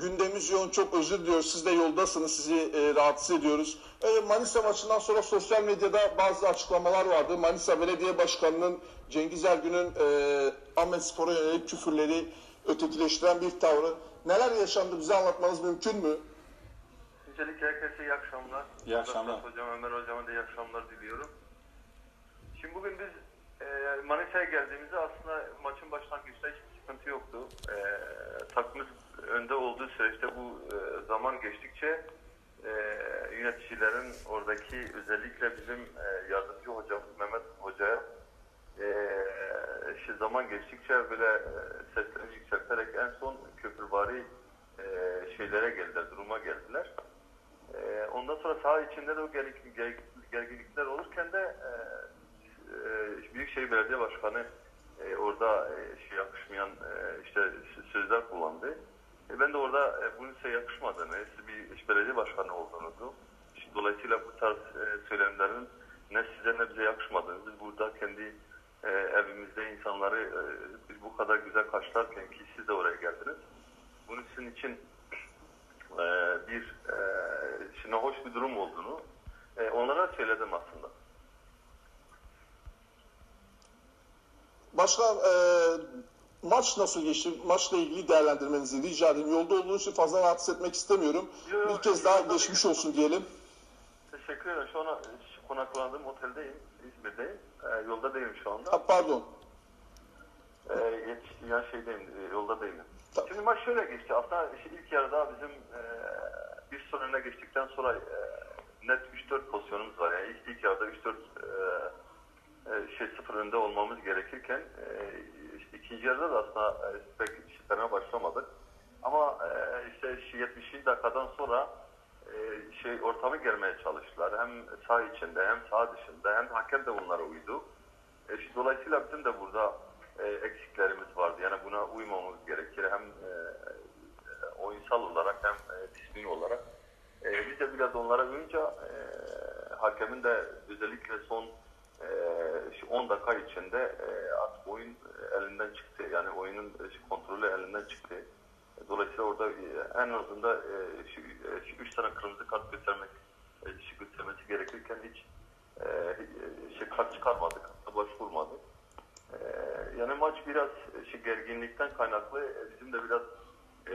Gündemimiz yoğun çok özür diliyoruz. Siz de yoldasınız. Sizi e, rahatsız ediyoruz. E, Manisa maçından sonra sosyal medyada bazı açıklamalar vardı. Manisa Belediye Başkanı'nın Cengiz Ergün'ün e, Ahmet Spor'a yönelik küfürleri ötekileştiren bir tavrı. Neler yaşandı bize anlatmanız mümkün mü? Öncelikle herkese iyi akşamlar. İyi akşamlar. Hocam, Ömer Hocam'a da iyi akşamlar diliyorum. Şimdi bugün biz e, Manisa'ya geldiğimizde aslında maçın başlangıçta hiçbir sıkıntı yoktu. E, takımımız önde olduğu süreçte bu e, zaman geçtikçe e, yöneticilerin oradaki özellikle bizim e, yardımcı hocam Mehmet Hoca'ya e, işte zaman geçtikçe böyle e, seslerini yükselterek en son köprüvari e, şeylere geldiler, duruma geldiler. Ee, ondan sonra saha içinde de o gergin- ger- gerginlikler olurken de e, e, Büyükşehir Belediye Başkanı e, orada e, şey yakışmayan e, işte sözler kullandı. E, ben de orada e, bunun size yakışmadığını, siz bir iş belediye başkanı olduğunuzu, işte dolayısıyla bu tarz e, söylemlerin ne size ne bize yakışmadığını, biz burada kendi e, evimizde insanları e, biz bu kadar güzel karşılarken ki siz de oraya geldiniz. Bunun sizin için e, bir e, şimdi hoş bir durum olduğunu e, onlara söyledim aslında. Başkan e, maç nasıl geçti? Maçla ilgili değerlendirmenizi rica edeyim. Yolda olduğunuz için fazla rahatsız etmek istemiyorum. Yo, yo, Bir kez daha geçmiş değilim. olsun diyelim. Teşekkür ederim. Şu an konaklandığım oteldeyim. İzmir'deyim. E, yolda değilim şu anda. Ha, pardon. E, yetiş, ya şeydeyim, e, yolda değilim. Tamam. Şimdi maç şöyle geçti. Aslında işte ilk yarıda bizim e, bir son öne geçtikten sonra e, net 3-4 pozisyonumuz var. Yani ilk, ilk yarıda 3-4 e, e, şey sıfır önde olmamız gerekirken e, ikinci yarıda da aslında e, pek işlerine başlamadık. Ama e, işte şu 70. dakikadan sonra e, şey ortamı gelmeye çalıştılar. Hem saha içinde hem saha dışında hem hakem de onlara uydu. E, işte dolayısıyla bizim de burada e, eksiklerimiz vardı. Yani buna uymamamız gerekir. Hem e, e, oyunsal olarak hem e, disiplin olarak. E, biz de biraz onlara uyunca e, hakemin de özellikle son e, şu 10 dakika içinde e, artık oyun. Yani oyunun e, kontrolü elinden çıktı. E, Dolayısıyla orada e, en azından şu, üç tane kırmızı kart göstermek şu göstermesi gerekirken hiç şey kart çıkarmadık, başvurmadık. E, yani maç biraz şu gerginlikten kaynaklı bizim de biraz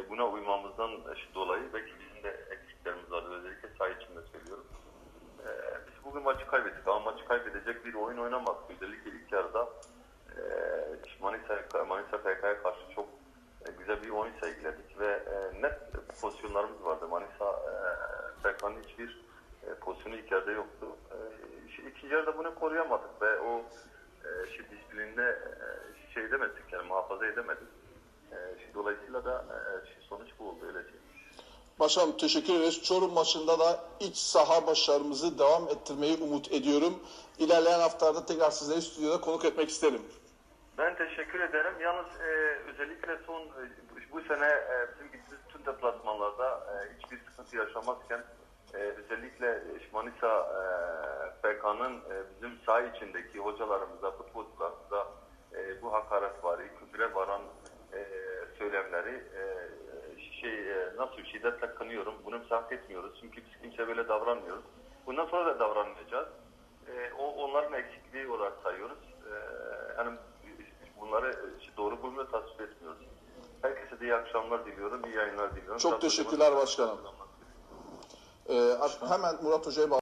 buna uymamızdan dolayı belki bizim de eksiklerimiz vardı özellikle saha içinde söylüyorum. Biz bugün maçı kaybettik ama maçı kaybedecek bir oyun oynamadık. Özellikle ilk yarıda Manisa, Manisa FK'ya karşı çok e, güzel bir oyun sergiledik ve e, net pozisyonlarımız vardı. Manisa e, FK'nın hiçbir e, pozisyonu ilk yarıda yoktu. E, ikinci bunu koruyamadık ve o e, e, şey edemedik yani muhafaza edemedik. Dolayısıyla da sonuç bu oldu öyle diyeyim. Başkanım teşekkür ederiz. Çorum maçında da iç saha başarımızı devam ettirmeyi umut ediyorum. İlerleyen haftalarda tekrar sizleri stüdyoda konuk etmek isterim. Ben teşekkür ederim. Yalnız e, özellikle son e, bu sene e, bizim gittiğimiz tüm deplasmanlarda e, hiçbir sıkıntı yaşamazken e, özellikle Manisa e, FK'nın e, bizim saha içindeki hocalarımıza, futbolcularımıza e, bu hakaret var, küfre varan e, söylemleri e, şey e, nasıl şiddetle kınıyorum. Bunu hak etmiyoruz. Çünkü biz kimse böyle davranmıyoruz. Bundan sonra da davranmayacağız. E, o onların eksikliği olarak sayıyoruz. E, yani bunları e, doğru bulmuyor, tasvip etmiyoruz. Herkese de iyi akşamlar diliyorum, iyi yayınlar diliyorum. Çok teşekkürler başkanım. Ee, hemen Murat Hoca'ya.